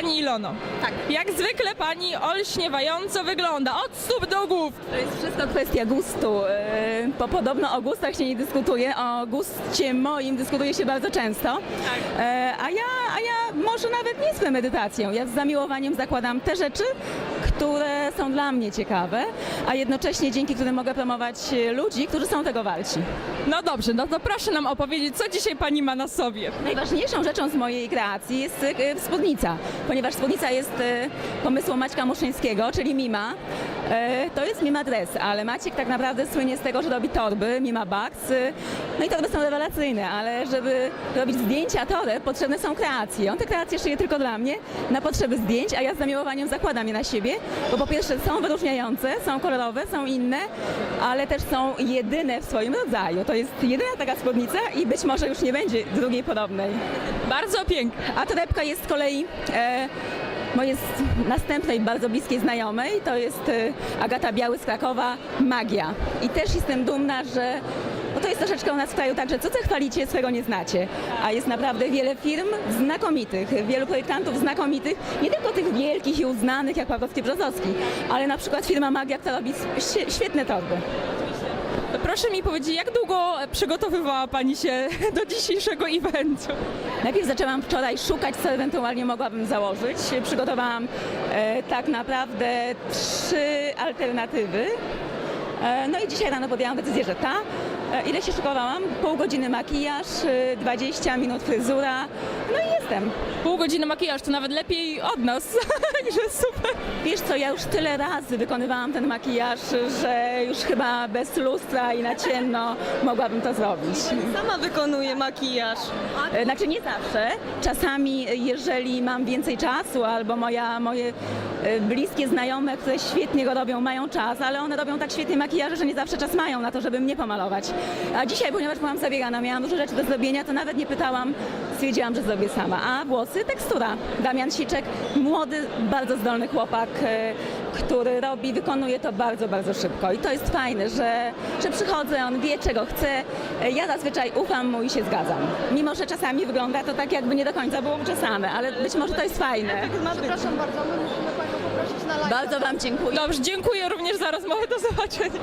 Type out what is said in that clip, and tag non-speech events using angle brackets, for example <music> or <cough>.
Pani Ilono. Tak. Jak zwykle pani olśniewająco wygląda, od stóp do głów. To jest wszystko kwestia gustu, e, bo podobno o gustach się nie dyskutuje, o gustie moim dyskutuje się bardzo często. E, A ja, a ja może nawet nie z premedytacją. Ja z zamiłowaniem zakładam te rzeczy, które są dla mnie ciekawe, a jednocześnie dzięki którym mogę promować e, ludzi, którzy są tego walci. No dobrze, no to proszę nam opowiedzieć, co dzisiaj pani ma na sobie. Najważniejszą rzeczą z mojej kreacji jest e, spódnica, ponieważ spódnica jest e, pomysłu Maćka Muszyńskiego, czyli Mima. To jest Mima Dress, ale Maciek tak naprawdę słynie z tego, że robi torby, Mima Bags. No i torby są rewelacyjne, ale żeby robić zdjęcia toreb, potrzebne są kreacje. On te kreacje szyje tylko dla mnie, na potrzeby zdjęć, a ja z zamiłowaniem zakładam je na siebie, bo po pierwsze są wyróżniające, są kolorowe, są inne, ale też są jedyne w swoim rodzaju. To jest jedyna taka spódnica i być może już nie będzie drugiej podobnej. Bardzo pięknie. A torebka jest z kolei e, mojej następnej bardzo bliskiej znajomej. To jest e, Agata Biały z Krakowa, Magia. I też jestem dumna, że bo to jest troszeczkę u nas w kraju tak, że co co chwalicie, swego nie znacie. A jest naprawdę wiele firm znakomitych, wielu projektantów znakomitych, nie tylko tych wielkich i uznanych jak Pawłowski Brzozowski, ale na przykład firma Magia, która robi świe- świetne torby. To proszę mi powiedzieć, jak długo przygotowywała pani się <laughs> do dzisiejszego eventu? Najpierw zaczęłam wczoraj szukać, co ewentualnie mogłabym założyć. Przygotowałam e, tak naprawdę trzy alternatywy. E, no i dzisiaj rano podjęłam decyzję, że ta. E, ile się szykowałam? Pół godziny makijaż, e, 20 minut fryzura. No i jestem. Pół godziny makijaż, to nawet lepiej od nas, <laughs> także super. Wiesz co, ja już tyle razy wykonywałam ten makijaż, że już chyba bez lustra i na ciemno mogłabym to zrobić. Sama wykonuje makijaż. E, Znaczy nie zawsze. Czasami, jeżeli mam więcej czasu, albo moja, moje bliskie znajome, które świetnie go robią, mają czas, ale one robią tak świetnie makijaże, że nie zawsze czas mają na to, żeby mnie pomalować. A dzisiaj, ponieważ byłam zabiegana, miałam dużo rzeczy do zrobienia, to nawet nie pytałam, stwierdziłam, że zrobię sama. A włosy, tekstura. Damian Siczek, młody, bardzo zdolny chłopak, e, który robi, wykonuje to bardzo, bardzo szybko. I to jest fajne, że, że przychodzę, on wie, czego chce. Ja zazwyczaj ufam mu i się zgadzam. Mimo, że czasami wygląda to tak, jakby nie do końca było uczesane, ale być może to jest fajne. Przepraszam bardzo, Bardzo Wam dziękuję. Dobrze, dziękuję również za rozmowę, do zobaczenia.